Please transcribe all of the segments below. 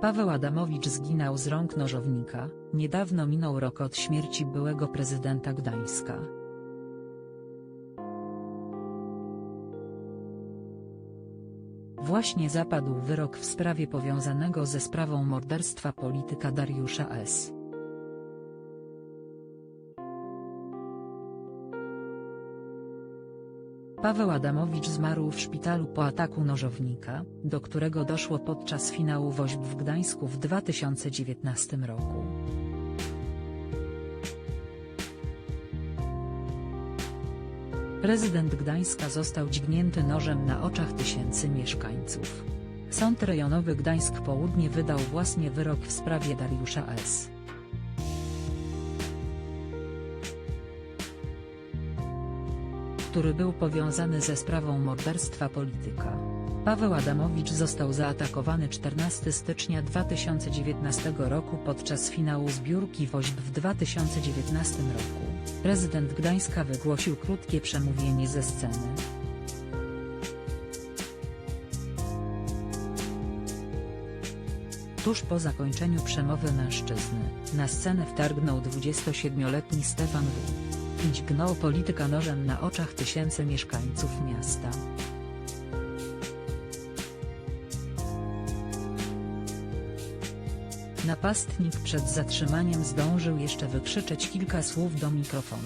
Paweł Adamowicz zginął z rąk nożownika, niedawno minął rok od śmierci byłego prezydenta Gdańska. Właśnie zapadł wyrok w sprawie powiązanego ze sprawą morderstwa polityka Dariusza S. Paweł Adamowicz zmarł w szpitalu po ataku nożownika, do którego doszło podczas finału WOŚP w Gdańsku w 2019 roku. Prezydent Gdańska został dźgnięty nożem na oczach tysięcy mieszkańców. Sąd rejonowy Gdańsk Południe wydał właśnie wyrok w sprawie Dariusza S. który był powiązany ze sprawą morderstwa polityka. Paweł Adamowicz został zaatakowany 14 stycznia 2019 roku podczas finału zbiórki WOŚP w 2019 roku. Prezydent Gdańska wygłosił krótkie przemówienie ze sceny. Tuż po zakończeniu przemowy mężczyzny, na scenę wtargnął 27-letni Stefan W. dźgnął polityka nożem na oczach tysięcy mieszkańców miasta. Napastnik przed zatrzymaniem zdążył jeszcze wykrzyczeć kilka słów do mikrofonu.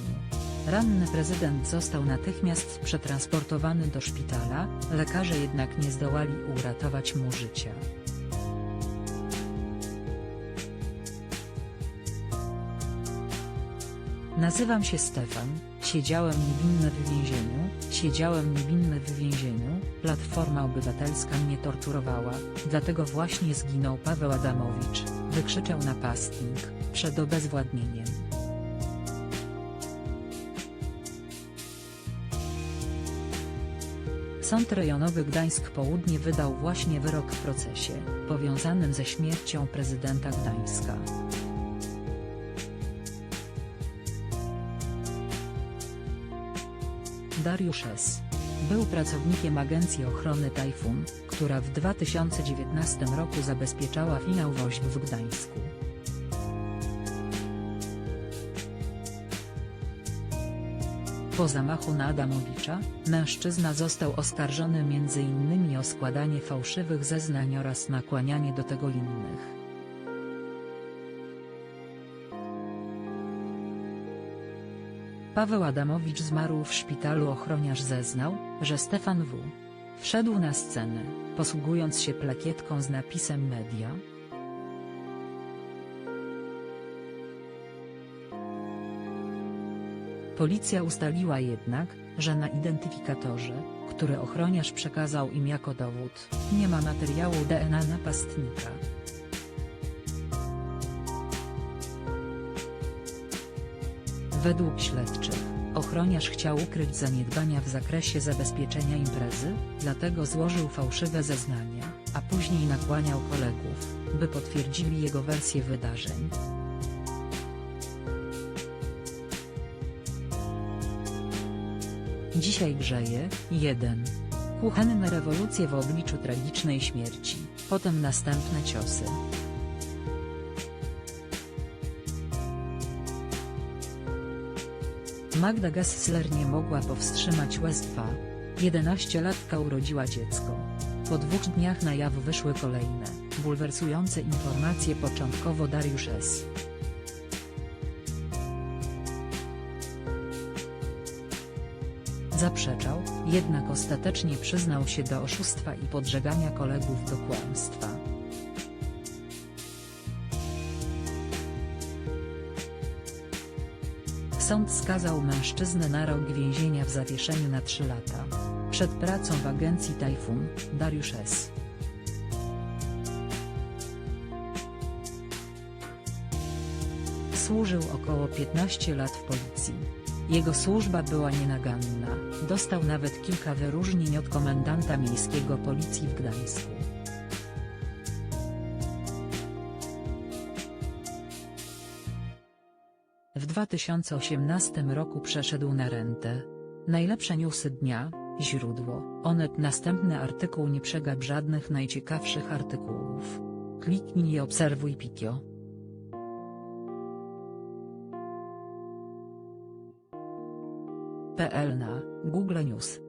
Ranny prezydent został natychmiast przetransportowany do szpitala, lekarze jednak nie zdołali uratować mu życia. Nazywam się Stefan, siedziałem niewinny w więzieniu, siedziałem niewinny w więzieniu, Platforma Obywatelska mnie torturowała, dlatego właśnie zginął Paweł Adamowicz, wykrzyczał napastnik, przed obezwładnieniem. Sąd rejonowy Gdańsk Południe wydał właśnie wyrok w procesie, powiązanym ze śmiercią prezydenta Gdańska. Dariusz S. Był pracownikiem agencji ochrony Tajfun, która w 2019 roku zabezpieczała finał WOŚP w Gdańsku. Po zamachu na Adamowicza, mężczyzna został oskarżony m.in. o składanie fałszywych zeznań oraz nakłanianie do tego innych. Paweł Adamowicz zmarł w szpitalu ochroniarz zeznał, że Stefan W. wszedł na scenę, posługując się plakietką z napisem media. Policja ustaliła jednak, że na identyfikatorze, który ochroniarz przekazał im jako dowód, nie ma materiału DNA napastnika. Według śledczych, ochroniarz chciał ukryć zaniedbania w zakresie zabezpieczenia imprezy, dlatego złożył fałszywe zeznania, a później nakłaniał kolegów, by potwierdzili jego wersję wydarzeń. Dzisiaj grzeje, 1. Kuchenne rewolucje w obliczu tragicznej śmierci, potem następne ciosy. Magda Gessler nie mogła powstrzymać łez 2. 11-latka urodziła dziecko. Po dwóch dniach na jaw wyszły kolejne, bulwersujące informacje początkowo Dariusz S. Zaprzeczał, jednak ostatecznie przyznał się do oszustwa i podżegania kolegów do kłamstwa. Sąd skazał mężczyznę na rok więzienia w zawieszeniu na 3 lata. Przed pracą w agencji Tajfun, Dariusz S. Służył około 15 lat w policji. Jego służba była nienaganna, dostał nawet kilka wyróżnień od komendanta miejskiego policji w Gdańsku. 2018 roku przeszedł na rentę. Najlepsze newsy dnia, źródło, Onet Następny artykuł nie przegap żadnych najciekawszych artykułów. Kliknij i obserwuj Pikio. PL na Google News.